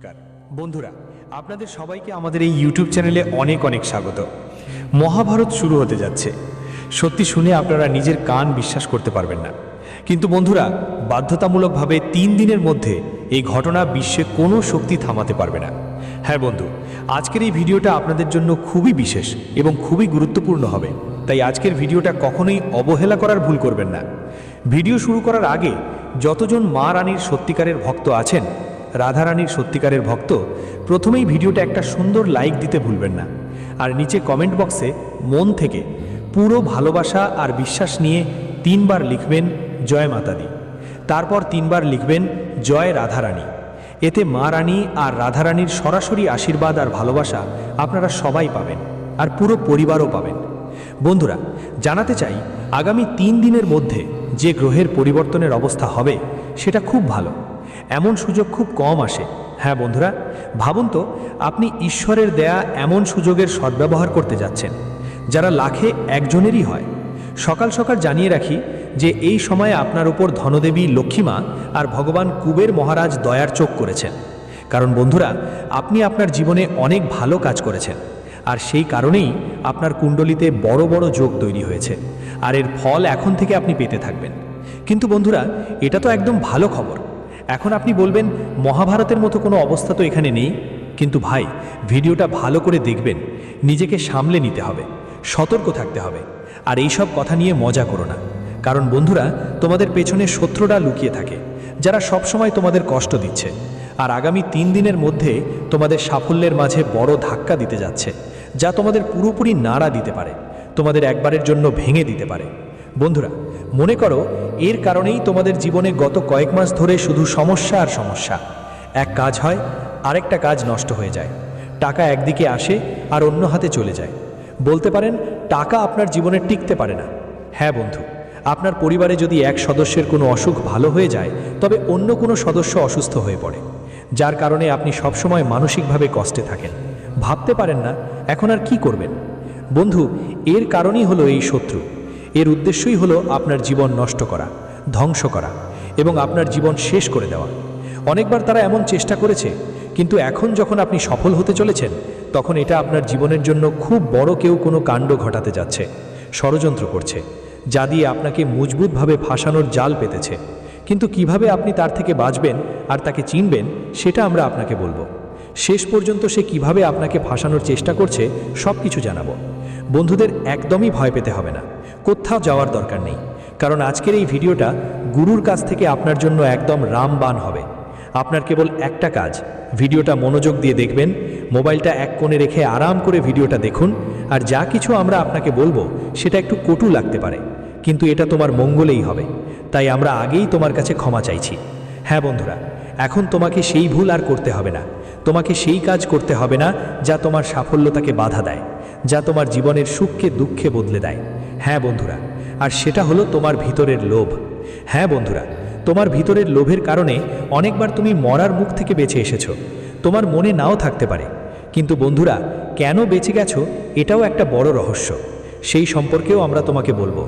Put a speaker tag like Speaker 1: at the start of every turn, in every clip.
Speaker 1: নমস্কার। বন্ধুরা, আপনাদের সবাইকে আমাদের এই ইউটিউব চ্যানেলে অনেক অনেক স্বাগত। মহাভারত শুরু হতে যাচ্ছে। সত্যি শুনে আপনারা নিজের কান বিশ্বাস করতে পারবেন না। কিন্তু বন্ধুরা, বাধ্যতামূলকভাবে তিন দিনের মধ্যে এই ঘটনা বিশ্বে কোনো শক্তি থামাতে পারবে না। হ্যাঁ বন্ধু, আজকের এই ভিডিওটা আপনাদের জন্য খুবই বিশেষ এবং খুবই গুরুত্বপূর্ণ হবে। তাই আজকের ভিডিওটা কখনোই অবহেলা করার ভুল করবেন না। ভিডিও শুরু করার আগে যতজন মা রানীর সত্যিকারের ভক্ত আছেন রাধারানীর সত্যিকারের ভক্ত, প্রথমেই ভিডিওটা একটা সুন্দর লাইক দিতে ভুলবেন না। আর নিচে কমেন্ট বক্সে মন থেকে পুরো ভালোবাসা আর বিশ্বাস নিয়ে তিনবার লিখবেন, জয় মাতাদি। তারপর তিনবার লিখবেন, জয় রাধারানী। এতে মা রানী আর রাধারানীর সরাসরি আশীর্বাদ আর ভালোবাসা আপনারা সবাই পাবেন আর পুরো পরিবারও পাবেন। বন্ধুরা, জানাতে চাই, আগামী তিন দিনের মধ্যে যে গ্রহের পরিবর্তনের অবস্থা হবে, সেটা খুব ভালো। এমন সুযোগ খুব কম আসে। হ্যাঁ বন্ধুরা, ভাবুন তো, আপনি ঈশ্বরের দেয়া এমন সুযোগের সদ্ব্যবহার করতে যাচ্ছেন, যারা লাখে একজনেরই হয়। সকাল সকাল জানিয়ে রাখি যে এই সময়ে আপনার উপর ধনদেবী লক্ষ্মীমা আর ভগবান কুবের মহারাজ দয়ার চোখ করেছেন। কারণ বন্ধুরা, আপনি আপনার জীবনে অনেক ভালো কাজ করেছেন, আর সেই কারণেই আপনার কুণ্ডলিতে বড় বড় যোগ তৈরি হয়েছে, আর এর ফল এখন থেকে আপনি পেতে থাকবেন। কিন্তু বন্ধুরা, এটা তো একদম ভালো খবর। এখন আপনি বলবেন, মহাভারতের মতো কোনো অবস্থা তো এখানে নেই? কিন্তু ভাই, ভিডিওটা ভালো করে দেখবেন। নিজেকে সামলে নিতে হবে, সতর্ক থাকতে হবে। আর এই সব কথা নিয়ে মজা করো না। কারণ বন্ধুরা, তোমাদের পেছনে শত্রুরা লুকিয়ে থাকে, যারা সবসময় তোমাদের কষ্ট দিচ্ছে। আর আগামী তিন দিনের মধ্যে তোমাদের সাফল্যের মাঝে বড় ধাক্কা দিতে যাচ্ছে, যা তোমাদের পুরোপুরি নাড়া দিতে পারে। তোমাদের একবারের জন্য ভেঙে দিতে পারে। বন্ধুরা মনে করো, এর কারণেই তোমাদের জীবনে গত কয়েক মাস ধরে শুধু সমস্যা আর সমস্যা। এক কাজ হয়, আরেকটা কাজ নষ্ট হয়ে যায়। টাকা একদিকে আসে আর অন্য হাতে চলে যায়। বলতে পারেন, টাকা আপনার জীবনে টিকতে পারে না। হ্যাঁ বন্ধু, আপনার পরিবারে যদি এক সদস্যের কোনো অসুখ ভালো হয়ে যায়, তবে অন্য কোনো সদস্য অসুস্থ হয়ে পড়ে। যার কারণে আপনি সবসময় মানসিকভাবে কষ্টে থাকেন। ভাবতে পারেন না, এখন আর কি করবেন? বন্ধু, এর কারণই হলো এই শত্রু। এর উদ্দেশ্যই হলো আপনার জীবন নষ্ট করা, ধ্বংস করা এবং আপনার জীবন শেষ করে দেওয়া। অনেকবার তারা এমন চেষ্টা করেছে, কিন্তু এখন যখন আপনি সফল হতে চলেছেন, তখন এটা আপনার জীবনের জন্য খুব বড় কেউ কোনো কাণ্ড ঘটাতে যাচ্ছে, ষড়যন্ত্র করছে, যা দিয়ে আপনাকে মজবুতভাবে ফাঁসানোর জাল পেতেছে। কিন্তু কীভাবে আপনি তার থেকে বাঁচবেন আর তাকে চিনবেন, সেটা আমরা আপনাকে বলব। শেষ পর্যন্ত সে কীভাবে আপনাকে ফাঁসানোর চেষ্টা করছে সব কিছু জানাব। বন্ধুদের একদমই ভয় পেতে হবে না। কোথাও যাওয়ার দরকার নেই। কারণ আজকের এই ভিডিওটা গুরুর কাছ থেকে আপনার জন্য একদম রামবান হবে। আপনার কেবল একটা কাজ, ভিডিওটা মনোযোগ দিয়ে দেখবেন, মোবাইলটা এক কোণে রেখে আরাম করে ভিডিওটা দেখুন, আর যা কিছু আমরা আপনাকে বলব সেটা একটু কটু লাগতে পারে। কিন্তু এটা তোমার মঙ্গলেই হবে। তাই আমরা আগেই তোমার কাছে ক্ষমা চাইছি। হ্যাঁ বন্ধুরা, এখন তোমাকে সেই ভুল আর করতে হবে না। তোমাকে সেই কাজ করতে হবে না যা তোমার সাফল্যতাকে বাধা দেয়, যা তোমার জীবনের সুখকে দুঃখে বদলে দেয়। হ্যাঁ বন্ধুরা, আর সেটা হলো তোমার ভিতরের লোভ। হ্যাঁ বন্ধুরা, তোমার ভিতরের লোভের কারণে অনেকবার তুমি মরার মুখ থেকে বেঁচে এসেছ। তোমার মনে নাও থাকতে পারে। কিন্তু বন্ধুরা, কেন বেঁচে গেছো এটাও একটা বড় রহস্য। সেই সম্পর্কেও আমরা তোমাকে বলব।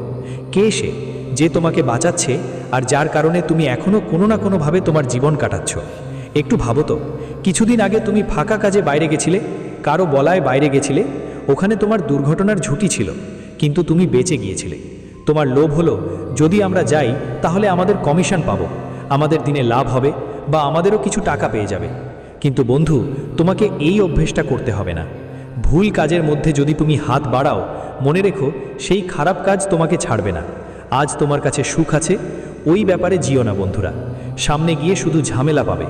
Speaker 1: কে সে যে তোমাকে বাঁচাচ্ছে আর যার কারণে তুমি এখনও কোনো না কোনোভাবে তোমার জীবন কাটাচ্ছ? একটু ভাবো তো। কিছুদিন আগে তুমি ফাঁকা কাজে বাইরে গেছিলে, কারও বলায় বাইরে গেছিলে, ওখানে তোমার দুর্ঘটনার ঝুঁকি ছিল, কিন্তু তুমি বেঁচে গিয়েছিলে। তোমার লোভ হলো, যদি আমরা যাই, তাহলে আমাদের কমিশন পাবো, আমাদের দিনে লাভ হবে, বা আমাদেরও কিছু টাকা পেয়ে যাবে। কিন্তু বন্ধু, তোমাকে এই অভ্যেসটা করতে হবে না। ভুল কাজের মধ্যে যদি তুমি হাত বাড়াও, মনে রেখো, সেই খারাপ কাজ তোমাকে ছাড়বে না। আজ তোমার কাছে সুখ আছে, ওই ব্যাপারে জিও না বন্ধুরা। সামনে গিয়ে শুধু ঝামেলা পাবে।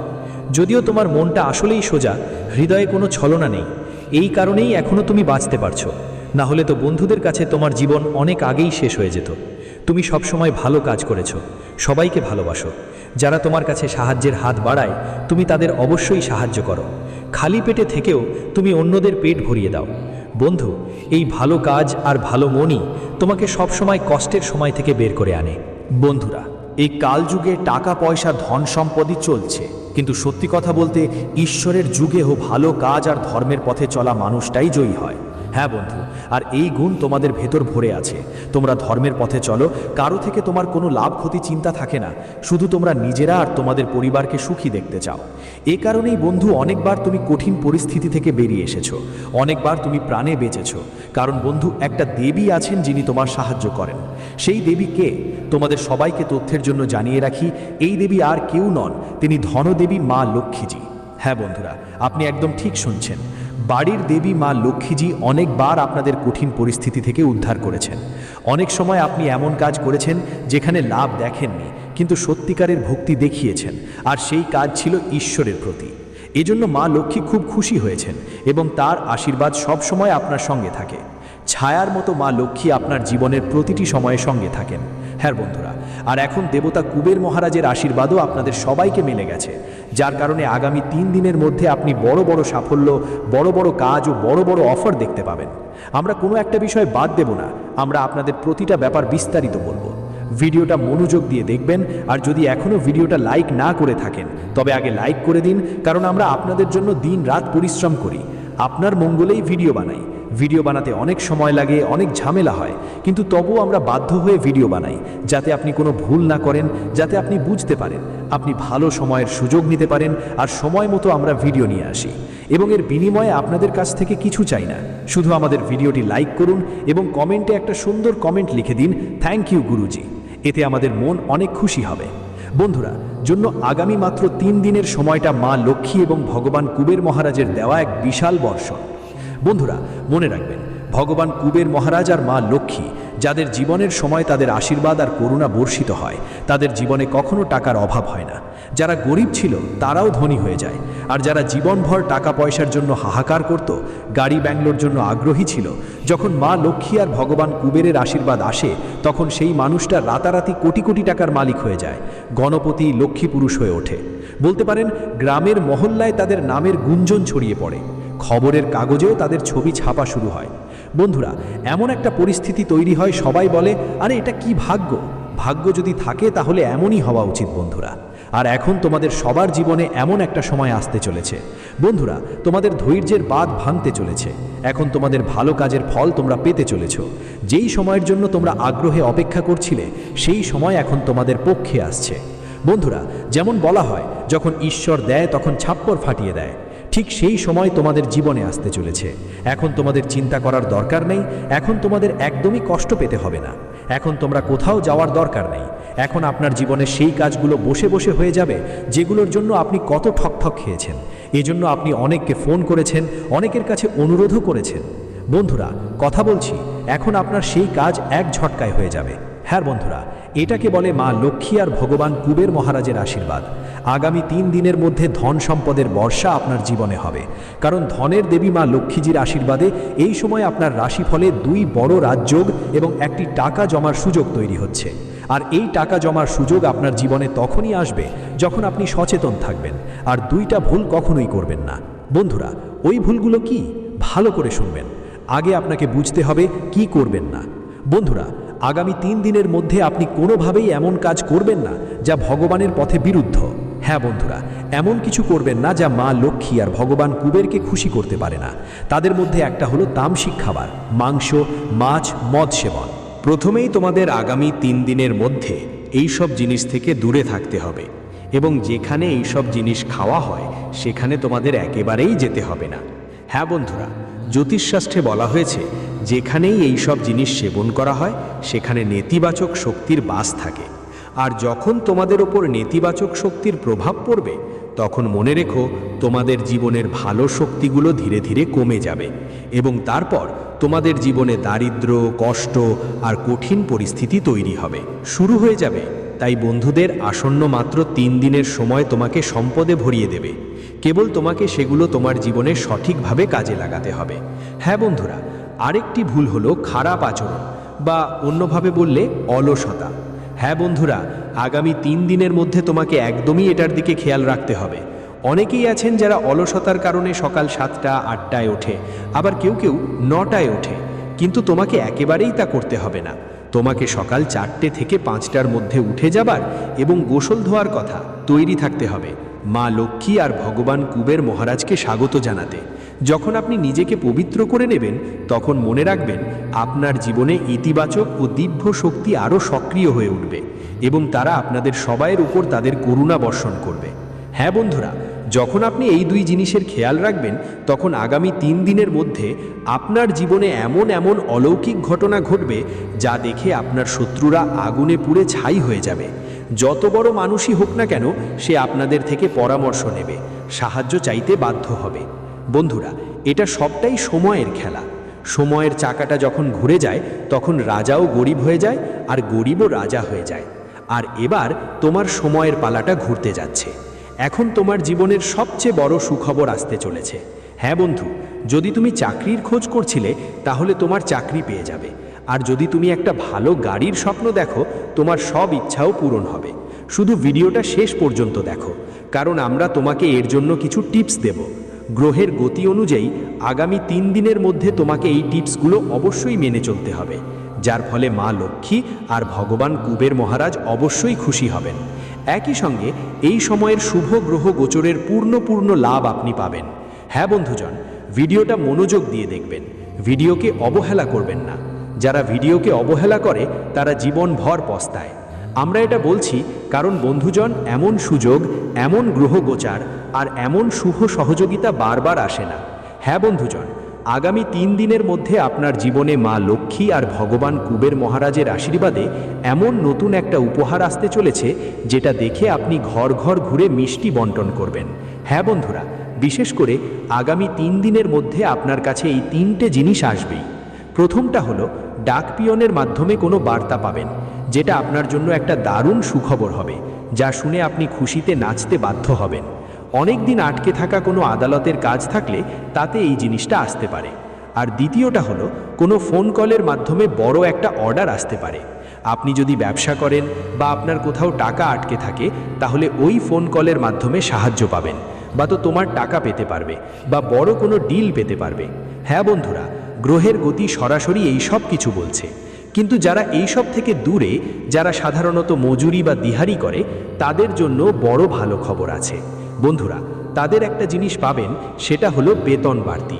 Speaker 1: যদিও তোমার মনটা আসলেই সোজা, হৃদয়ে কোনো ছলনা নেই। এই কারণেই এখনও তুমি বাঁচতে পারছ। না হলে তো বন্ধুদের কাছে তোমার জীবন অনেক আগেই শেষ হয়ে যেত। তুমি সবসময় ভালো কাজ করেছ, সবাইকে ভালোবাসো। যারা তোমার কাছে সাহায্যের হাত বাড়ায়, তুমি তাদের অবশ্যই সাহায্য করো। খালি পেটে থেকেও তুমি অন্যদের পেট ভরিয়ে দাও। বন্ধু, এই ভালো কাজ আর ভালো মনই তোমাকে সবসময় কষ্টের সময় থেকে বের করে আনে।
Speaker 2: বন্ধুরা, এই কালযুগে টাকা পয়সা ধন সম্পদই চলছে। কিন্তু সত্যি কথা বলতে, ঈশ্বরের যুগেও ভালো কাজ আর ধর্মের পথে চলা মানুষটাই জয়ী হয়। হ্যাঁ বন্ধু
Speaker 1: আর এই গুণ তোমাদের ভেতর ভরে আছে। তোমরা ধর্মের পথে চলো, কারও থেকে তোমার কোনো লাভ ক্ষতি চিন্তা থাকে না। শুধু তোমরা নিজেরা আর তোমাদের পরিবারকে সুখী দেখতে চাও। এ কারণেই বন্ধু, অনেকবার তুমি কঠিন পরিস্থিতি থেকে বেরিয়ে এসেছ। অনেকবার তুমি প্রাণে বেঁচেছো। কারণ বন্ধু, একটা দেবী আছেন যিনি তোমার সাহায্য করেন। সেই দেবী কে? তোমাদের সবাইকে তথ্যের জন্য জানিয়ে রাখি, এই দেবী আর কেউ নন, তিনি ধনদেবী মা লক্ষ্মীজি। হ্যাঁ বন্ধুরা, আপনি একদম ঠিক শুনছেন। বাড়ির দেবী মা লক্ষ্মীজি অনেকবার আপনাদের কঠিন পরিস্থিতি থেকে উদ্ধার করেছেন। অনেক সময় আপনি এমন কাজ করেছেন যেখানে লাভ দেখেননি, কিন্তু সত্যিকারের ভক্তি দেখিয়েছেন, আর সেই কাজ ছিল ঈশ্বরের প্রতি। এজন্য মা লক্ষ্মী খুব খুশি হয়েছেন এবং তার আশীর্বাদ সব সময় আপনার সঙ্গে থাকে। ছায়ার মতো মা লক্ষ্মী আপনার জীবনের প্রতিটি সময়ে সঙ্গে থাকেন। হ্যাঁ বন্ধুরা, আর এখন দেবতা কুবের মহারাজের আশীর্বাদও আপনাদের সবাইকে মিলে গেছে, যার কারণে আগামী তিন দিনের মধ্যে আপনি বড় বড় সাফল্য, বড় বড় কাজ ও বড় বড় অফার দেখতে পাবেন। আমরা কোনো একটা বিষয় বাদ দেব না, আমরা আপনাদের প্রতিটা ব্যাপার বিস্তারিত বলব। ভিডিওটা মনোযোগ দিয়ে দেখবেন, আর যদি এখনও ভিডিওটা লাইক না করে থাকেন, তবে আগে লাইক করে দিন, কারণ আমরা আপনাদের জন্য দিন রাত পরিশ্রম করি। আপনার মঙ্গলেই ভিডিও বানাই। ভিডিও বানাতে অনেক সময় লাগে, অনেক ঝামেলা হয়। কিন্তু তবুও আমরা বাধ্য হয়ে ভিডিও বানাই, যাতে আপনি কোনো ভুল না করেন, যাতে আপনি বুঝতে পারেন, আপনি ভালো সময়ের সুযোগ নিতে পারেন আর সময় মতো আমরা ভিডিও নিয়ে আসি। এবং এর বিনিময়ে আপনাদের কাছ থেকে কিছু চাই না। শুধু আমাদের ভিডিওটি লাইক করুন এবং কমেন্টে একটা সুন্দর কমেন্ট লিখে দিন, থ্যাংক ইউ গুরুজি। এতে আমাদের মন অনেক খুশি হবে। বন্ধুরা, জন্য আগামী মাত্র তিন দিনের সময়টা মা লক্ষ্মী এবং ভগবান কুবের মহারাজের দেওয়া এক বিশাল বর্ষণ। বন্ধুরা, মনে রাখবেন, ভগবান কুবের মহারাজ আর মা লক্ষ্মী, যাদের জীবনের সময় তাদের আশীর্বাদ আর করুণা বর্ষিত হয়, তাদের জীবনে কখনো টাকার অভাব হয় না। যারা গরিব ছিল, তারাও ধনী হয়ে যায়। আর যারা জীবনভর টাকা পয়সার জন্য হাহাকার করত, গাড়ি ব্যাংলোর জন্য আগ্রহী ছিল, যখন মা লক্ষ্মী আর ভগবান কুবেরের আশীর্বাদ আসে, তখন সেই মানুষটা রাতারাতি কোটি কোটি টাকার মালিক হয়ে যায়, গণপতি লক্ষ্মী পুরুষ হয়ে ওঠে। বলতে পারেন, গ্রামের মহল্লায় তাদের নামের গুঞ্জন ছড়িয়ে পড়ে। খবরের কাগজেও তাদের ছবি ছাপা শুরু হয়। বন্ধুরা, এমন একটা পরিস্থিতি তৈরি হয়, সবাই বলে, আরে, এটা কি ভাগ্য? ভাগ্য যদি থাকে, তাহলে এমনই হওয়া উচিত, বন্ধুরা। আর এখন তোমাদের সবার জীবনে এমন একটা সময় আসতে চলেছে। বন্ধুরা, তোমাদের ধৈর্যের বাদ ভাঙতে চলেছে। এখন তোমাদের ভালো কাজের ফল তোমরা পেতে চলেছ। যেই সময়ের জন্য তোমরা আগ্রহে অপেক্ষা করছিলে, সেই সময় এখন তোমাদের পক্ষে আসছে। বন্ধুরা, যেমন বলা হয়, যখন ঈশ্বর দেয়, তখন ছাপ্পর ফাটিয়ে দেয়। ঠিক সেই সময় তোমাদের জীবনে আসতে চলেছে। এখন তোমাদের চিন্তা করার দরকার নেই, এখন তোমাদের একদমই কষ্ট পেতে হবে না। এখন তোমরা কোথাও যাওয়ার দরকার নেই। এখন আপনার জীবনে সেই কাজগুলো বসে বসে হয়ে যাবে, যেগুলোর জন্য আপনি কত ঠকঠক খেয়েছেন। এজন্য আপনি অনেককে ফোন করেছেন, অনেকের কাছে অনুরোধও করেছেন। বন্ধুরা, কথা বলছি, এখন আপনার সেই কাজ এক ঝটকায় হয়ে যাবে। হ্যাঁ বন্ধুরা, এটাকে বলে মা লক্ষ্মী আর ভগবান কুবের মহারাজের আশীর্বাদ। আগামী তিন দিনের মধ্যে ধন সম্পদের বর্ষা আপনার জীবনে হবে। কারণ ধনের দেবী মা লক্ষ্মীজির আশীর্বাদে এই সময় আপনার রাশিফলে দুই বড় রাজযোগ এবং একটি টাকা জমার সুযোগ তৈরি হচ্ছে। আর এই টাকা জমার সুযোগ আপনার জীবনে তখনই আসবে যখন আপনি সচেতন থাকবেন। আর দুইটা ভুল কখনোই করবেন না। বন্ধুরা, ওই ভুলগুলো কি? ভালো করে শুনবেন। আগে আপনাকে বুঝতে হবে কি করবেন না। বন্ধুরা আগামী তিন দিনের মধ্যে আপনি কোনোভাবেই এমন কাজ করবেন না যা ভগবানের পথে বিরুদ্ধ। হ্যাঁ বন্ধুরা, এমন কিছু করবেন না যা মা লক্ষ্মী আর ভগবান কুবেরকে খুশি করতে পারে না। তাদের মধ্যে একটা হলো তামসিক খাবার, মাংস, মাছ, মদ সেবন।
Speaker 3: প্রথমেই তোমাদের আগামী তিন দিনের মধ্যে এই সব জিনিস থেকে দূরে থাকতে হবে এবং যেখানে এই সব জিনিস খাওয়া হয়, সেখানে তোমাদের একেবারেই যেতে হবে না। হ্যাঁ বন্ধুরা, জ্যোতিষশাস্ত্রে বলা হয়েছে যেখানেই এই সব জিনিস সেবন করা হয়, সেখানে নেতিবাচক শক্তির বাস থাকে। আর যখন তোমাদের ওপর নেতিবাচক শক্তির প্রভাব পড়বে, তখন মনে রেখো, তোমাদের জীবনের ভালো শক্তিগুলো ধীরে ধীরে কমে যাবে এবং তারপর তোমাদের জীবনে দারিদ্র, কষ্ট আর কঠিন পরিস্থিতি তৈরি হবে। শুরু হয়ে যাবে, তাই বন্ধুদের আসন্ন মাত্র তিন দিনের সময় তোমাকে সম্পদে ভরিয়ে দেবে। কেবল তোমাকে সেগুলো তোমার জীবনে সঠিকভাবে কাজে লাগাতে হবে। হ্যাঁ বন্ধুরা আরেকটি ভুল হলো খারাপ আচরণ, বা অন্যভাবে বললে অলসতা। হ্যাঁ বন্ধুরা, আগামী তিন দিনের মধ্যে তোমাকে একদমই এটার দিকে খেয়াল রাখতে হবে। অনেকেই আছেন যারা অলসতার কারণে সকাল সাতটা, আটটায় ওঠে, আবার কেউ কেউ নটায় ওঠে। কিন্তু তোমাকে একেবারেই তা করতে হবে না। তোমাকে সকাল চারটে থেকে পাঁচটার মধ্যে উঠে যাবার এবং গোসল ধোয়ার কথা তৈরি থাকতে হবে।
Speaker 1: মা লক্ষ্মী আর ভগবান কুবের মহারাজকে স্বাগত জানাতে। যখন আপনি নিজেকে পবিত্র করে নেবেন, তখন মনে রাখবেন, আপনার জীবনে ইতিবাচক ও দিব্য শক্তি আরও সক্রিয় হয়ে উঠবে এবং তারা আপনাদের সবাইয়ের উপর তাদের করুণা বর্ষণ করবে। হ্যাঁ বন্ধুরা, যখন আপনি এই দুই জিনিসের খেয়াল রাখবেন, তখন আগামী তিন দিনের মধ্যে আপনার জীবনে এমন এমন অলৌকিক ঘটনা ঘটবে যা দেখে আপনার শত্রুরা আগুনে পুড়ে ছাই হয়ে যাবে। যত বড় মানুষই হোক না কেন, সে আপনাদের থেকে পরামর্শ নেবে, সাহায্য চাইতে বাধ্য হবে। বন্ধুরা, এটা সবটাই সময়ের খেলা। সময়ের চাকাটা যখন ঘুরে যায়, তখন রাজাও গরিব হয়ে যায় আর গরিবও রাজা হয়ে যায়। আর এবার তোমার সময়ের পালাটা ঘুরতে যাচ্ছে। এখন তোমার জীবনের সবচেয়ে বড় সুখবর আসতে চলেছে। হ্যাঁ বন্ধু, যদি তুমি চাকরির খোঁজ করছিলে, তাহলে তোমার চাকরি পেয়ে যাবে। আর যদি তুমি একটা ভালো গাড়ির স্বপ্ন দেখো, তোমার সব ইচ্ছাও পূরণ হবে। শুধু ভিডিওটা শেষ পর্যন্ত দেখো, কারণ আমরা তোমাকে এর জন্য কিছু টিপস দেব। গ্রহের গতি অনুযায়ী আগামী তিন দিনের মধ্যে তোমাকে এই টিপসগুলো অবশ্যই মেনে চলতে হবে, যার ফলে মা লক্ষ্মী আর ভগবান কুবের মহারাজ অবশ্যই খুশি হবেন। একই সঙ্গে এই সময়ের শুভ গ্রহ গোচরের পূর্ণ পূর্ণ লাভ আপনি পাবেন। হ্যাঁ বন্ধুজন, ভিডিওটা মনোযোগ দিয়ে দেখবেন, ভিডিওকে অবহেলা করবেন না। যারা ভিডিওকে অবহেলা করে, তারা জীবনভর পস্তায়। আমরা এটা বলছি কারণ বন্ধুজন এমন সুযোগ, এমন গ্রহ গোচার, আর এমন শুভ সহযোগিতা বারবার আসে না। হ্যাঁ বন্ধুজন, আগামী তিন দিনের মধ্যে আপনার জীবনে মা লক্ষ্মী আর ভগবান কুবের মহারাজের আশীর্বাদে এমন নতুন একটা উপহার আসতে চলেছে, যেটা দেখে আপনি ঘর ঘর ঘুরে মিষ্টি বন্টন করবেন। হ্যাঁ বন্ধুরা, বিশেষ করে আগামী তিন দিনের মধ্যে আপনার কাছে এই তিনটে জিনিস আসবেই। প্রথমটা হলো, ডাক পিয়নের মাধ্যমে কোনো বার্তা পাবেন, যেটা আপনার জন্য একটা দারুণ সুখবর হবে, যা শুনে আপনি খুশিতে নাচতে বাধ্য হবেন। অনেক দিন আটকে থাকা কোনো আদালতের কাজ থাকলে তাতে এই জিনিসটা আসতে পারে। আর দ্বিতীয়টা হলো, কোনো ফোন কলের মাধ্যমে বড় একটা অর্ডার আসতে পারে। আপনি যদি ব্যবসা করেন বা আপনার কোথাও টাকা আটকে থাকে, তাহলে ওই ফোন কলের মাধ্যমে সাহায্য পাবেন, বা তো তোমার টাকা পেতে পারবে, বা বড় কোনো ডিল পেতে পারবে। হ্যাঁ বন্ধুরা গ্রহের গতি সরাসরি এই সব কিছু বলছে। কিন্তু যারা এই সব থেকে দূরে, যারা সাধারণত মজুরি বা দিহারি করে, তাদের জন্য বড় ভালো খবর আছে। বন্ধুরা, তাদের একটা জিনিস পাবেন, সেটা হলো বেতন বাড়তি।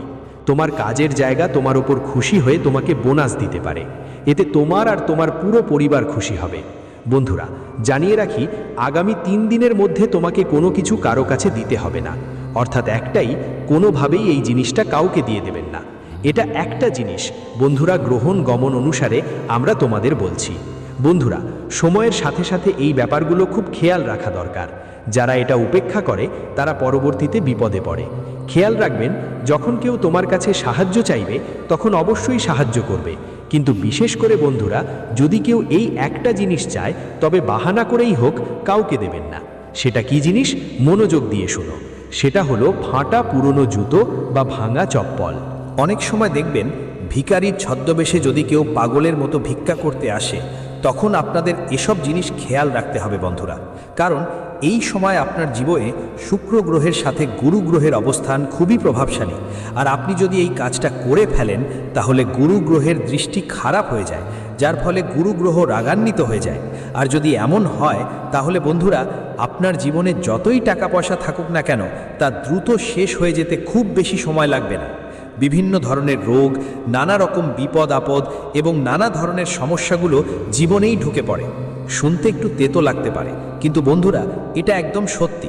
Speaker 1: তোমার কাজের জায়গা তোমার ওপর খুশি হয়ে তোমাকে বোনাস দিতে পারে। এতে তোমার আর তোমার পুরো পরিবার খুশি হবে। বন্ধুরা, জানিয়ে রাখি, আগামী তিন দিনের মধ্যে তোমাকে কোনো কিছু কারও কাছে দিতে হবে না। অর্থাৎ একটাই, কোনোভাবেই এই জিনিসটা কাউকে দিয়ে দেবেন না। এটা একটা জিনিস। বন্ধুরা, গ্রহণ গমন অনুসারে আমরা তোমাদের বলছি। বন্ধুরা, সময়ের সাথে সাথে এই ব্যাপারগুলো খুব খেয়াল রাখা দরকার। যারা এটা উপেক্ষা করে, তারা পরবর্তীতে বিপদে পড়ে। খেয়াল রাখবেন, যখন কেউ তোমার কাছে সাহায্য চাইবে, তখন অবশ্যই সাহায্য করবে। কিন্তু বিশেষ করে বন্ধুরা, যদি কেউ এই একটা জিনিস চায়, তবে বাহানা করেই হোক, কাউকে দেবেন না। সেটা কি জিনিস? মনোযোগ দিয়ে শোনো। সেটা হলো ফাঁটা পুরনো জুতো বা ভাঙা চপ্পল।
Speaker 2: অনেক সময় দেখবেন, ভিখারির ছদ্মবেশে যদি কেউ পাগলের মতো ভিক্ষা করতে আসে, তখন আপনাদের এসব জিনিস খেয়াল রাখতে হবে বন্ধুরা। কারণ এই সময় আপনার জীবনে শুক্র গ্রহের সাথে গুরু গ্রহের অবস্থান খুবই প্রভাবশালী। আর আপনি যদি এই কাজটা করে ফেলেন, তাহলে গুরু গ্রহের দৃষ্টি খারাপ হয়ে যায়, যার ফলে গুরু গ্রহ রাগান্বিত হয়ে যায়। আর যদি এমন হয়, তাহলে বন্ধুরা, আপনার জীবনে যতই টাকা পয়সা থাকুক না কেন, তা দ্রুত শেষ হয়ে যেতে খুব বেশি সময় লাগবে না। বিভিন্ন ধরনের রোগ, নানা রকম বিপদ, আপদ এবং নানা ধরনের সমস্যাগুলো জীবনেই ঢুকে পড়ে। শুনতে একটু তেতো লাগতে পারে, কিন্তু বন্ধুরা, এটা একদম সত্যি।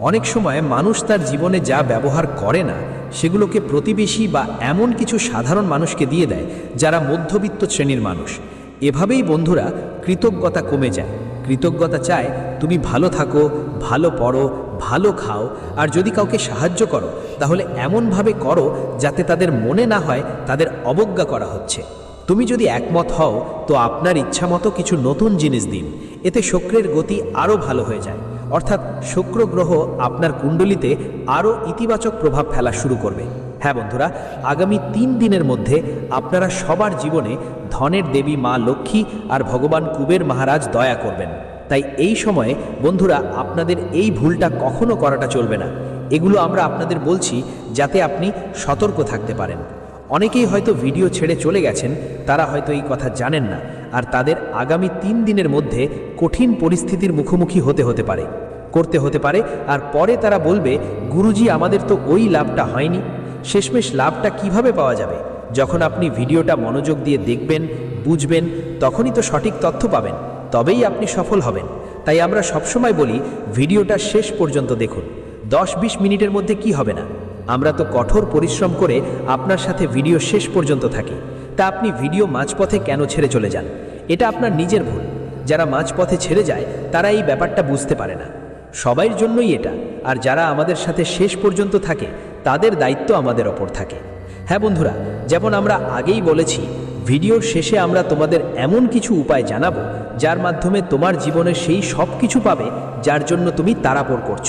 Speaker 2: অনেক সময় মানুষ তার জীবনে যা ব্যবহার করে না, সেগুলোকে প্রতিবেশী বা এমন কিছু সাধারণ মানুষকে দিয়ে দেয়, যারা মধ্যবিত্ত শ্রেণির মানুষ। এভাবেই বন্ধুরা, কৃতজ্ঞতা কমে যায়। কৃতজ্ঞতা চায়, তুমি ভালো থাকো, ভালো পড়ো, ভালো খাও, আর যদি কাউকে সাহায্য করো, তাহলে এমনভাবে করো যাতে তাদের মনে না হয় তাদের অবজ্ঞা করা হচ্ছে। তুমি যদি একমত হও, তো আপনার ইচ্ছা মতো কিছু নতুন জিনিস দিন। এতে শুক্রের গতি আরও ভালো হয়ে যায়। অর্থাৎ শুক্র গ্রহ আপনার কুণ্ডলিতে আরও ইতিবাচক প্রভাব ফেলা শুরু করবে। হ্যাঁ বন্ধুরা, আগামী তিন দিনের মধ্যে আপনারা সবার জীবনে ধনের দেবী মা লক্ষ্মী আর ভগবান কুবের মহারাজ দয়া করবেন। তাই এই সময়ে বন্ধুরা, আপনাদের এই ভুলটা কখনো করাটা চলবে না। এগুলো আমরা আপনাদের বলছি যাতে আপনি সতর্ক থাকতে পারেন। অনেকেই হয়তো ভিডিও ছেড়ে চলে গেছেন, তারা হয়তো এই কথা জানেন না, আর তাদের আগামী তিন দিনের মধ্যে কঠিন পরিস্থিতির মুখোমুখি হতে হতে পারে,
Speaker 1: করতে হতে পারে, আর পরে তারা বলবে, গুরুজি, আমাদের তো ওই লাভটা হয়নি। শেষমেশ লাভটা কীভাবে পাওয়া যাবে? যখন আপনি ভিডিওটা মনোযোগ দিয়ে দেখবেন, বুঝবেন, তখনই তো সঠিক তথ্য পাবেন, তবেই আপনি সফল হবেন। তাই আমরা সবসময় বলি, ভিডিওটা শেষ পর্যন্ত দেখুন। দশ বিশ মিনিটের মধ্যে কি হবে না? আমরা তো কঠোর পরিশ্রম করে আপনার সাথে ভিডিও শেষ পর্যন্ত থাকি। তা আপনি ভিডিও মাঝপথে কেন ছেড়ে চলে যান? এটা আপনার নিজের ভুল। যারা মাঝপথে ছেড়ে যায়, তারা এই ব্যাপারটা বুঝতে পারে না। সবাইয়ের জন্যই এটা। আর যারা আমাদের সাথে শেষ পর্যন্ত থাকে তাদের দায়িত্ব আমাদের ওপর থাকে। হ্যাঁ বন্ধুরা, যেমন আমরা আগেই বলেছি, ভিডিওর শেষে আমরা তোমাদের এমন কিছু উপায় জানাব, যার মাধ্যমে তোমার জীবনে সেই সব কিছু পাবে, যার জন্য তুমি তাড়াপড় করছ।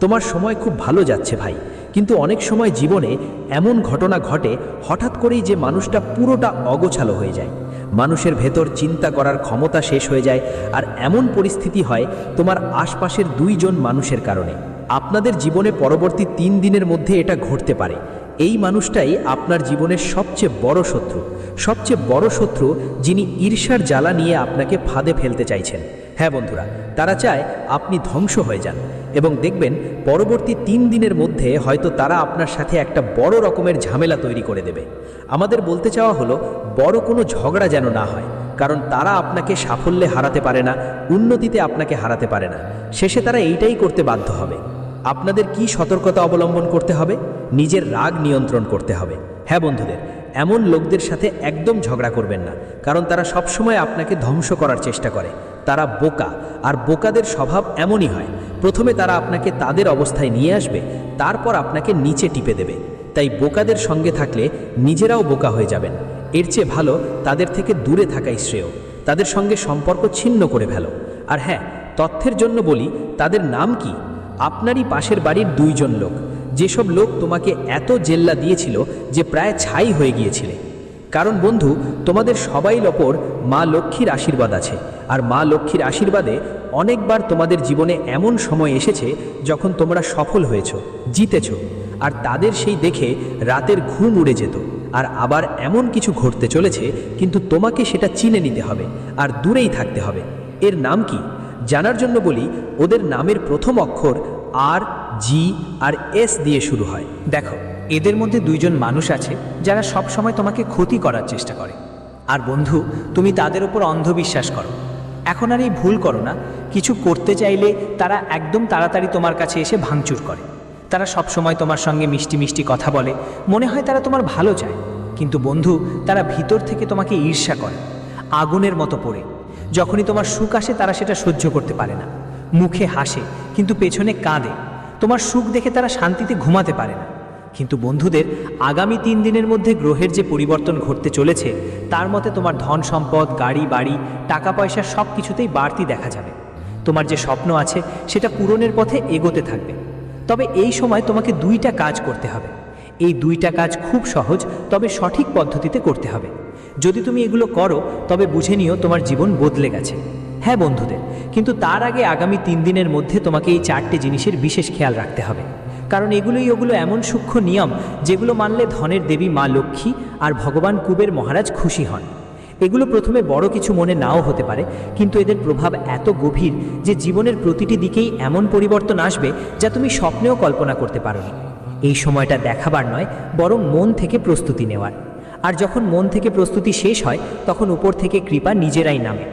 Speaker 1: তোমার সময় খুব ভালো যাচ্ছে ভাই, কিন্তু অনেক সময় জীবনে এমন ঘটনা ঘটে, হঠাৎ করেই যে মানুষটা পুরোটা অগোছালো হয়ে যায়। মানুষের ভেতর চিন্তা করার ক্ষমতা শেষ হয়ে যায়, আর এমন পরিস্থিতি হয় তোমার আশপাশের দুইজন মানুষের কারণে। আপনাদের জীবনে পরবর্তী তিন দিনের মধ্যে এটা ঘটতে পারে। এই মানুষটাই আপনার জীবনের সবচেয়ে বড় শত্রু। সবচেয়ে বড় শত্রু যিনি ঈর্ষার জ্বালা নিয়ে আপনাকে ফাঁদে ফেলতে চাইছেন। হ্যাঁ বন্ধুরা, তারা চায় আপনি ধ্বংস হয়ে যান এবং দেখবেন পরবর্তী তিন দিনের মধ্যে হয়তো তারা আপনার সাথে একটা বড় রকমের ঝামেলা তৈরি করে দেবে। আমাদের বলতে চাওয়া হলো, বড় কোনো ঝগড়া যেন না হয়, কারণ তারা আপনাকে সাফল্যে হারাতে পারে না, উন্নতিতে আপনাকে হারাতে পারে না। শেষে তারা এইটাই করতে বাধ্য হবে। আপনাদের কি সতর্কতা অবলম্বন করতে হবে? নিজের রাগ নিয়ন্ত্রণ করতে হবে। হ্যাঁ বন্ধুদের, এমন লোকদের সাথে একদম ঝগড়া করবেন না, কারণ তারা সবসময় আপনাকে ধ্বংস করার চেষ্টা করে। তারা বোকা, আর বোকাদের স্বভাব এমনই হয়। প্রথমে তারা আপনাকে তাদের অবস্থায় নিয়ে আসবে, তারপর আপনাকে নিচে টিপে দেবে। তাই বোকাদের সঙ্গে থাকলে নিজেরাও বোকা হয়ে যাবেন। এর চেয়ে ভালো তাদের থেকে দূরে থাকাই শ্রেয়। তাদের সঙ্গে সম্পর্ক ছিন্ন করে ফেলো। আর হ্যাঁ তথ্যের জন্য বলি, তাদের নাম কি? আপনারই পাশের বাড়ির দুইজন লোক। যেসব লোক তোমাকে এত জেল্লা দিয়েছিল যে প্রায় ছাই হয়ে গিয়েছিলে। কারণ বন্ধু, তোমাদের সবাইর ওপর মা লক্ষ্মীর আশীর্বাদ আছে। আর মা লক্ষ্মীর আশীর্বাদে অনেকবার তোমাদের জীবনে এমন সময় এসেছে যখন তোমরা সফল হয়েছ, জিতেছ। আর তাদের সেই দেখে রাতের ঘুম উড়ে যেত। আর আবার এমন কিছু ঘটতে চলেছে, কিন্তু তোমাকে সেটা চিনে নিতে হবে আর দূরেই থাকতে হবে। এর নাম কি? জানার জন্য বলি, ওদের নামের প্রথম অক্ষর আর জি আর এস দিয়ে শুরু হয়।
Speaker 4: দেখো, এদের মধ্যে দুইজন মানুষ আছে যারা সব সময় তোমাকে ক্ষতি করার চেষ্টা করে। আর বন্ধু, তুমি তাদের উপর অন্ধবিশ্বাস করো। এখন আর এই ভুল করো না। কিছু করতে চাইলে তারা একদম তাড়াতাড়ি তোমার কাছে এসে ভাঙচুর করে। তারা সব সময় তোমার সঙ্গে মিষ্টি মিষ্টি কথা বলে। মনে হয় তারা তোমার ভালো চায়। কিন্তু বন্ধু, তারা ভিতর থেকে তোমাকে ঈর্ষা করে। আগুনের মতো পড়ে। যখনই তোমার সুখ আসে, তারা সেটা সহ্য করতে পারে না। মুখে হাসে, কিন্তু পেছনে কাঁদে। তোমার সুখ দেখে তারা শান্তিতে ঘুমাতে পারে না। কিন্তু বন্ধুদের, আগামী তিন দিনের মধ্যে গ্রহের যে পরিবর্তন ঘটতে চলেছে, তার মতে তোমার ধন সম্পদ, গাড়ি, বাড়ি, টাকা পয়সা সব কিছুতেই বাড়তি দেখা যাবে। তোমার যে স্বপ্ন আছে, সেটা পূরণের পথে এগোতে থাকবে। তবে এই সময় তোমাকে দুইটা কাজ করতে হবে। এই দুইটা কাজ খুব সহজ, তবে সঠিক পদ্ধতিতে করতে হবে। যদি তুমি এগুলো করো, তবে বুঝে নিও তোমার জীবন বদলে গেছে। হ্যাঁ বন্ধুদের, কিন্তু তার আগে আগামী তিন দিনের মধ্যে তোমাকে এই চারটে জিনিসের বিশেষ খেয়াল রাখতে হবে। কারণ এগুলোই ওগুলো এমন সূক্ষ্ম নিয়ম যেগুলো মানলে ধনের দেবী মা লক্ষ্মী আর ভগবান কুবের মহারাজ খুশি হন। এগুলো প্রথমে বড় কিছু মনে নাও হতে পারে, কিন্তু এদের প্রভাব এত গভীর যে জীবনের প্রতিটি দিকেই এমন পরিবর্তন আসবে যা তুমি স্বপ্নেও কল্পনা করতে পারো এই সময়টা দেখাবার নয়, বরং মন থেকে প্রস্তুতি নেওয়ার। আর যখন মন থেকে প্রস্তুতি শেষ হয়, তখন উপর থেকে কৃপা নিজেরাই নামে।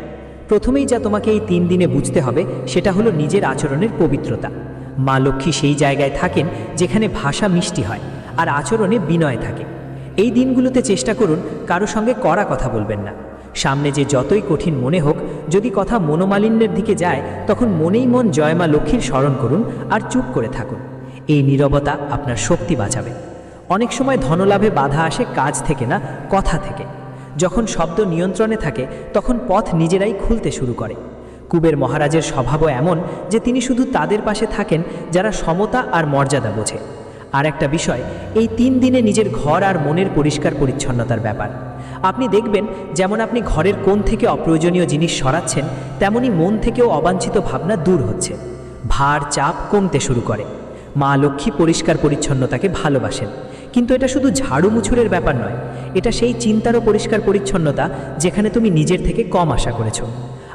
Speaker 4: প্রথমেই যা তোমাকে এই তিন দিনে বুঝতে হবে, সেটা হলো নিজের আচরণের পবিত্রতা। মা লক্ষ্মী সেই জায়গায় থাকেন যেখানে ভাষা মিষ্টি হয় আর আচরণে বিনয় থাকে। এই দিনগুলোতে চেষ্টা করুন কারও সঙ্গে কড়া কথা বলবেন না। সামনে যে যতই কঠিন মনে হোক, যদি কথা মনোমালিন্যের দিকে যায়, তখন মনেই মন জয়মা লক্ষ্মীর স্মরণ করুন আর চুপ করে থাকুন। এই নীরবতা আপনার শক্তি বাঁচাবে। অনেক সময় ধনলাভে বাধা আসে কাজ থেকে না, কথা থেকে। যখন শব্দ নিয়ন্ত্রণে থাকে, তখন পথ নিজেরাই খুলতে শুরু করে। কুবের মহারাজের স্বভাবও এমন যে তিনি শুধু তাদের পাশে থাকেন যারা সমতা আর মর্যাদা বোঝে। আর একটা বিষয়, এই তিন দিনে নিজের ঘর আর মনের পরিষ্কার পরিচ্ছন্নতার ব্যাপার। আপনি দেখবেন, যেমন আপনি ঘরের কোন থেকে অপ্রয়োজনীয় জিনিস সরাচ্ছেন, তেমনি মন থেকেও অবাঞ্ছিত ভাবনা দূর হচ্ছে। ভার চাপ কমতে শুরু করে। মা লক্ষ্মী পরিষ্কার পরিচ্ছন্নতাকে ভালোবাসেন। কিন্তু এটা শুধু ঝাড়ু মুছুরের ব্যাপার নয়, এটা সেই চিন্তারও পরিষ্কার পরিচ্ছন্নতা যেখানে তুমি নিজের থেকে কম আশা করেছ।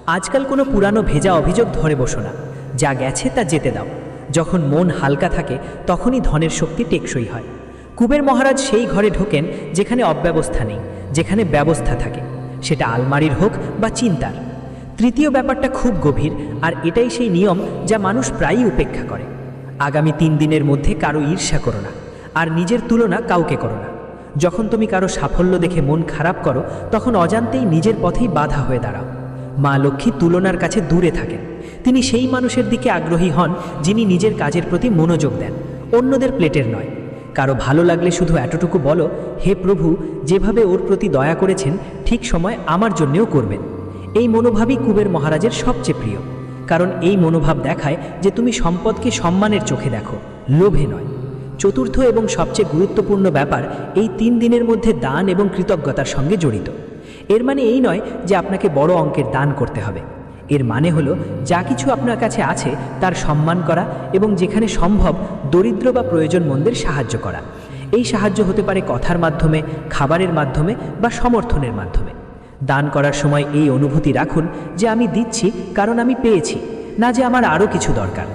Speaker 4: আজকাল কোনো পুরানো ভেজা অভিযোগ ধরে বসো না,
Speaker 5: যা গেছে তা যেতে দাও। যখন মন হালকা থাকে, তখনই ধনের শক্তি টেকসই হয়। কুবের মহারাজ সেই ঘরে ঢোকেন যেখানে অব্যবস্থা নেই, যেখানে ব্যবস্থা থাকে। সেটা আলমারির হোক বা চিন্তার। তৃতীয় ব্যাপারটা খুব গভীর, আর এটাই সেই নিয়ম যা মানুষ প্রায়ই উপেক্ষা করে। আগামী তিন দিনের মধ্যে কারও ঈর্ষা করো না। আর নিজের তুলনা কাউকে করো না। যখন তুমি কারও সাফল্য দেখে মন খারাপ করো, তখন অজান্তেই নিজের পথেই বাধা হয়ে দাঁড়াও। মা লক্ষ্মী তুলনার কাছে দূরে থাকেন। তিনি সেই মানুষের দিকে আগ্রহী হন, যিনি নিজের কাজের প্রতি মনোযোগ দেন, অন্যদের প্লেটের নয়। কারও ভালো লাগলে শুধু এতটুকু বলো, হে প্রভু, যেভাবে ওর প্রতি দয়া করেছেন, ঠিক সময় আমার জন্যেও করবেন। এই মনোভাবই কুবের মহারাজের সবচেয়ে প্রিয়। কারণ এই মনোভাব দেখায় যে তুমি সম্পদকে সম্মানের চোখে দেখো, লোভে নয়। চতুর্থ এবং সবচেয়ে গুরুত্বপূর্ণ ব্যাপার এই তিন দিনের মধ্যে দান এবং কৃতজ্ঞতার সঙ্গে জড়িত। এর মানে এই নয় যে আপনাকে বড় অঙ্কের দান করতে হবে। এর মানে হলো, যা কিছু আপনার কাছে আছে, তার সম্মান করা এবং যেখানে সম্ভব দরিদ্র বা প্রয়োজনমন্দের সাহায্য করা। এই সাহায্য হতে পারে কথার মাধ্যমে, খাবারের মাধ্যমে বা সমর্থনের মাধ্যমে। দান করার সময় এই অনুভূতি রাখুন যে আমি দিচ্ছি কারণ আমি পেয়েছি, না যে আমার আরও কিছু দরকার।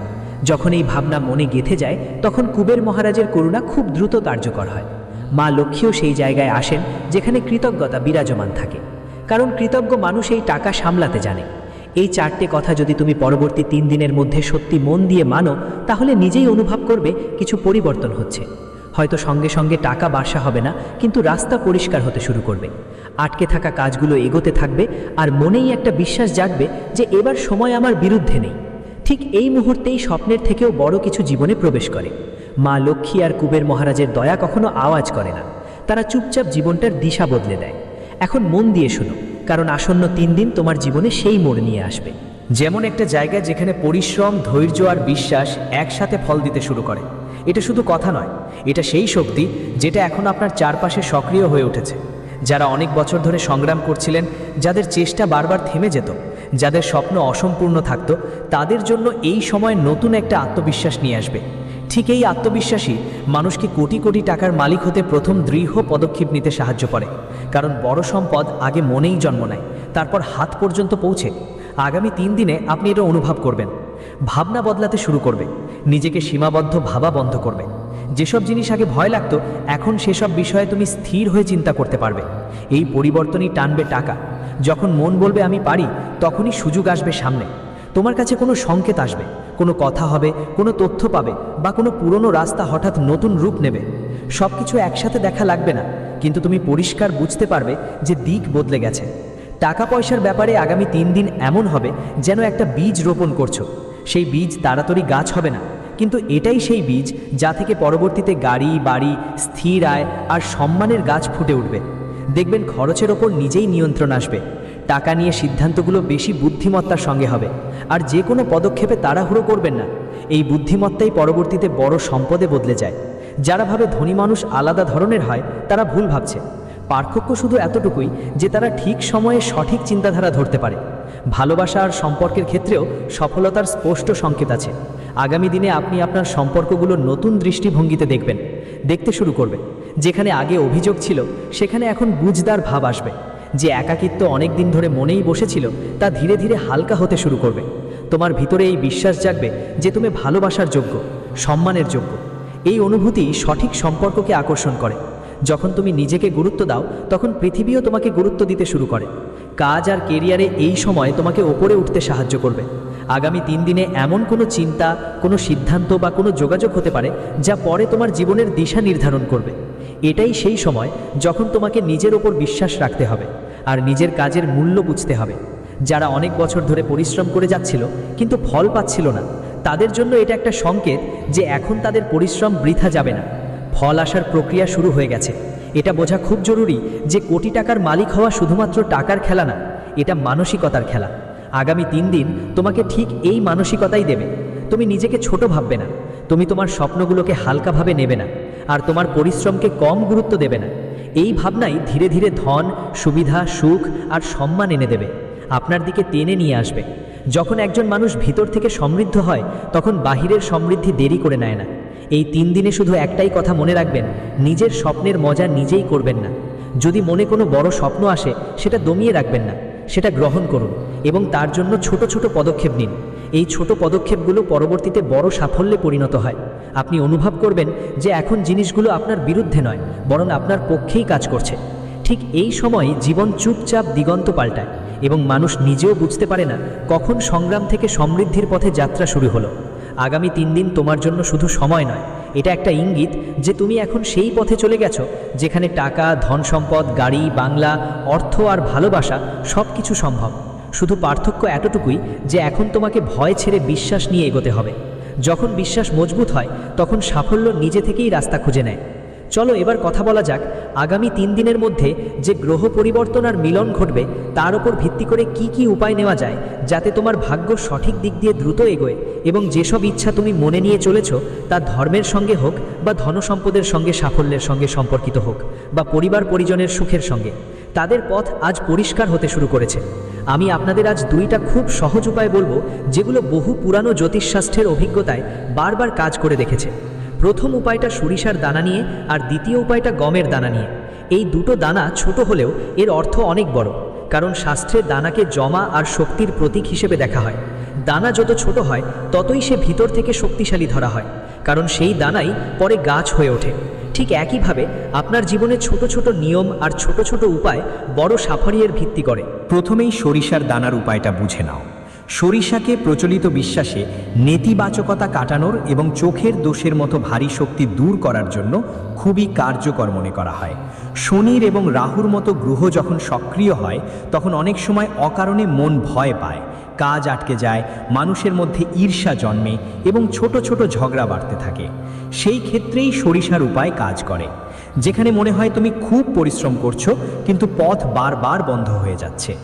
Speaker 5: যখন এই ভাবনা মনে গেঁথে যায়, তখন কুবের মহারাজের করুণা খুব দ্রুত কার্যকর হয়। মা লক্ষ্মীও সেই জায়গায় আসেন, যেখানে কৃতজ্ঞতা বিরাজমান থাকে। কারণ কৃতজ্ঞ মানুষ এই টাকা সামলাতে জানে। এই চারটে কথা যদি তুমি পরবর্তী তিন দিনের মধ্যে সত্যি মন দিয়ে মানো, তাহলে নিজেই অনুভব করবে কিছু পরিবর্তন হচ্ছে। হয়তো সঙ্গে সঙ্গে টাকা বাসা হবে না, কিন্তু রাস্তা পরিষ্কার হতে শুরু করবে। আটকে থাকা কাজগুলো এগোতে থাকবে, আর মনেই একটা বিশ্বাস জাগবে যে এবার সময় আমার বিরুদ্ধে নেই। ঠিক এই মুহূর্তেই স্বপ্নের থেকেও বড় কিছু জীবনে প্রবেশ করে। মা লক্ষ্মী আর কুবের মহারাজের দয়া কখনো আওয়াজ করে না। তারা চুপচাপ জীবনটার দিশা বদলে দেয়। এখন মন দিয়ে শুনো, কারণ আসন্ন তিন দিন তোমার জীবনে সেই মোড় নিয়ে আসবে।
Speaker 4: যেমন একটা জায়গা যেখানে পরিশ্রম, ধৈর্য আর বিশ্বাস একসাথে ফল দিতে শুরু করে। এটা শুধু কথা নয়, এটা সেই শক্তি যেটা এখন আপনার চারপাশে সক্রিয় হয়ে উঠেছে। যারা অনেক বছর ধরে সংগ্রাম করছিলেন, যাদের চেষ্টা বারবার থেমে যেত, যাদের স্বপ্ন অসম্পূর্ণ থাকত, তাদের জন্য এই সময় নতুন একটা আত্মবিশ্বাস নিয়ে আসবে। ঠিক এই আত্মবিশ্বাসী মানুষকে কোটি কোটি টাকার মালিক হতে প্রথম দৃঢ় পদক্ষেপ নিতে সাহায্য করে। কারণ বড় সম্পদ আগে মনেই জন্ম নেয়, তারপর হাত পর্যন্ত পৌঁছে। আগামী তিন দিনে আপনি এটা অনুভব করবেন। ভাবনা বদলাতে শুরু করবে। নিজেকে সীমাবদ্ধ ভাবা বন্ধ করবে। যেসব জিনিস আগে ভয় লাগতো, এখন সেসব বিষয়ে তুমি স্থির হয়ে চিন্তা করতে পারবে। এই পরিবর্তনই টানবে টাকা। যখন মন বলবে আমি পারি, তখনই সুযোগ আসবে সামনে। তোমার কাছে কোনো সংকেত আসবে, কোনো কথা হবে, কোনো তথ্য পাবে, বা কোনো পুরনো রাস্তা হঠাৎ নতুন রূপ নেবে। সব কিছু একসাথে দেখা লাগবে না, কিন্তু তুমি পরিষ্কার বুঝতে পারবে যে দিক বদলে গেছে। টাকা পয়সার ব্যাপারে আগামী তিন দিন এমন হবে যেন একটা বীজ রোপণ করছ। সেই বীজ তাড়াতাড়ি গাছ হবে না। কিন্তু এটাই সেই বীজ যা থেকে পরবর্তীতে গাড়ি, বাড়ি, স্থির আয় আর সম্মানের গাছ ফুটে উঠবে। দেখবেন খরচের ওপর নিজেই নিয়ন্ত্রণ আসবে। টাকা নিয়ে সিদ্ধান্তগুলো বেশি বুদ্ধিমত্তার সঙ্গে হবে। আর যে কোনো পদক্ষেপে তাড়াহুড়ো করবেন না। এই বুদ্ধিমত্তাই পরবর্তীতে বড় সম্পদে বদলে যায়। যারা ভাবে ধনী মানুষ আলাদা ধরনের হয়, তারা ভুল ভাবছে। পার্থক্য শুধু এতটুকুই যে তারা ঠিক সময়ে সঠিক চিন্তাধারা ধরতে পারে। ভালোবাসা আর সম্পর্কের ক্ষেত্রেও সফলতার স্পষ্ট সংকেত আছে। আগামী দিনে আপনি আপনার সম্পর্কগুলো নতুন দৃষ্টিভঙ্গিতে দেখবেন, দেখতে শুরু করবেন। যেখানে আগে অভিযোগ ছিল, সেখানে এখন বুঝদার ভাব আসবে। যে একাকিত্ব অনেক দিন ধরে মনেই বসেছিল, তা ধীরে ধীরে হালকা হতে শুরু করবে। তোমার ভিতরে এই বিশ্বাস জাগবে যে তুমি ভালোবাসার যোগ্য, সম্মানের যোগ্য। এই অনুভূতি সঠিক সম্পর্ককে আকর্ষণ করে। যখন তুমি নিজেকে গুরুত্ব দাও, তখন পৃথিবীও তোমাকে গুরুত্ব দিতে শুরু করে। কাজ আর কেরিয়ারে এই সময় তোমাকে ওপরে উঠতে সাহায্য করবে। আগামী তিন দিনে এমন কোনো চিন্তা, কোনো সিদ্ধান্ত বা কোনো যোগাযোগ হতে পারে যা পরে তোমার জীবনের দিশা নির্ধারণ করবে। এটাই সেই সময় যখন তোমাকে নিজের ওপর বিশ্বাস রাখতে হবে আর নিজের কাজের মূল্য বুঝতে হবে। যারা অনেক বছর ধরে পরিশ্রম করে যাচ্ছিল কিন্তু ফল পাচ্ছিল না, তাদের জন্য এটা একটা সংকেত যে এখন তাদের পরিশ্রম বৃথা যাবে না। ফল আসার প্রক্রিয়া শুরু হয়ে গেছে। এটা বোঝা খুব জরুরি যে কোটি টাকার মালিক হওয়া শুধুমাত্র টাকার খেলা না, এটা মানসিকতার খেলা। আগামী তিন দিন তোমাকে ঠিক এই মানসিকতাই দেবে। তুমি নিজেকে ছোট ভাববে না। তুমি তোমার স্বপ্নগুলোকে হালকাভাবে নেবে না। আর তোমার পরিশ্রমকে কম গুরুত্ব দেবে না। এই ভাবনাই ধীরে ধীরে ধন, সুবিধা, সুখ আর সম্মান এনে দেবে। আপনার দিকে টেনে নিয়ে আসবে। যখন একজন মানুষ ভিতর থেকে সমৃদ্ধ হয়, তখন বাহিরের সমৃদ্ধি দেরি করে নেয় না। এই তিন দিনে শুধু একটাই কথা মনে রাখবেন, নিজের স্বপ্নের মজা নিজেই করবেন না। যদি মনে কোনো বড় স্বপ্ন আসে, সেটা দমিয়ে রাখবেন না। সেটা গ্রহণ করুন এবং তার জন্য ছোট ছোট পদক্ষেপ নিন। এই ছোট পদক্ষেপগুলো পরবর্তীতে বড় সাফল্যে পরিণত হয়। আপনি অনুভব করবেন যে এখন জিনিসগুলো আপনার বিরুদ্ধে নয়, বরং আপনার পক্ষেই কাজ করছে। ঠিক এই সময় জীবন চুপচাপ দিগন্ত পাল্টায় এবং মানুষ নিজেও বুঝতে পারে না কখন সংগ্রাম থেকে সমৃদ্ধির পথে যাত্রা শুরু হলো। আগামী তিন দিন তোমার জন্য শুধু সময় নয় এটা একটা ইঙ্গিত যে তুমি এখন সেই পথে চলে গেছো, যেখানে টাকা ধন সম্পদ গাড়ি, বাংলা, অর্থ আর ভালোবাসা সব কিছু সম্ভব। শুধু পার্থক্য এতটুকুই যে এখন তোমাকে ভয় ছেড়ে বিশ্বাস নিয়ে এগোতে হবে। যখন বিশ্বাস মজবুত হয়, তখন সাফল্য নিজে থেকেই রাস্তা খুঁজে নেয়। চলো এবার কথা বলা যাক, আগামী তিন দিনের মধ্যে যে গ্রহ পরিবর্তন আর মিলন ঘটবে, তার উপর ভিত্তি করে কি কি উপায় নেওয়া যায়, যাতে তোমার ভাগ্য সঠিক দিক দিয়ে দ্রুত এগোয় এবং যেসব ইচ্ছা তুমি মনে নিয়ে চলেছ, তা ধর্মের সঙ্গে হোক বা ধনসম্পদের সঙ্গে, সাফল্যের সঙ্গে সম্পর্কিত হোক বা পরিবার পরিজনের সুখের সঙ্গে। তাদের পথ আজ পরিষ্কার হতে শুরু করেছে। আমি আপনাদের আজ দুইটা খুব সহজ উপায় বলব, যেগুলো বহু পুরানো জ্যোতিষশাস্ত্রের অভিজ্ঞতায় বারবার কাজ করে দেখেছে। প্রথম উপায়টা সরিষার দানা নিয়ে আর দ্বিতীয় উপায়টা গমের দানা নিয়ে। এই দুটো দানা ছোট হলেও এর অর্থ অনেক বড়, কারণ শাস্ত্রে দানাকে জমা আর শক্তির প্রতীক হিসেবে দেখা হয়। দানা যত ছোট হয়, ততই সে ভিতর থেকে শক্তিশালী ধরা হয়, কারণ সেই দানাই পরে গাছ হয়ে ওঠে। ঠিক একইভাবে আপনার জীবনে ছোট ছোট নিয়ম আর ছোট ছোট উপায় বড় সাফল্যের ভিত্তি করে।
Speaker 1: প্রথমেই সরিষার দানার উপায়টা বুঝে নাও। সরিষাকে প্রচলিত বিশ্বাসে নেতিবাচকতা কাটানোর এবং চোখের দোষের মতো ভারী শক্তি দূর করার জন্য খুবই কার্যকর মনে করা হয়। শনির এবং রাহুর মতো গ্রহ যখন সক্রিয় হয়, তখন অনেক সময় অকারণে মন ভয় পায়। কাজ আটকে যায়, মানুষের মধ্যে ঈর্ষা জন্মে এবং ছোট ছোট ঝগড়া বাড়তে থাকে। সেই ক্ষেত্রেই সরিষার উপায় কাজ করে। যেখানে মনে হয় তুমি খুব পরিশ্রম করছ, কিন্তু পথ বারবার বন্ধ হয়ে যাচ্ছে।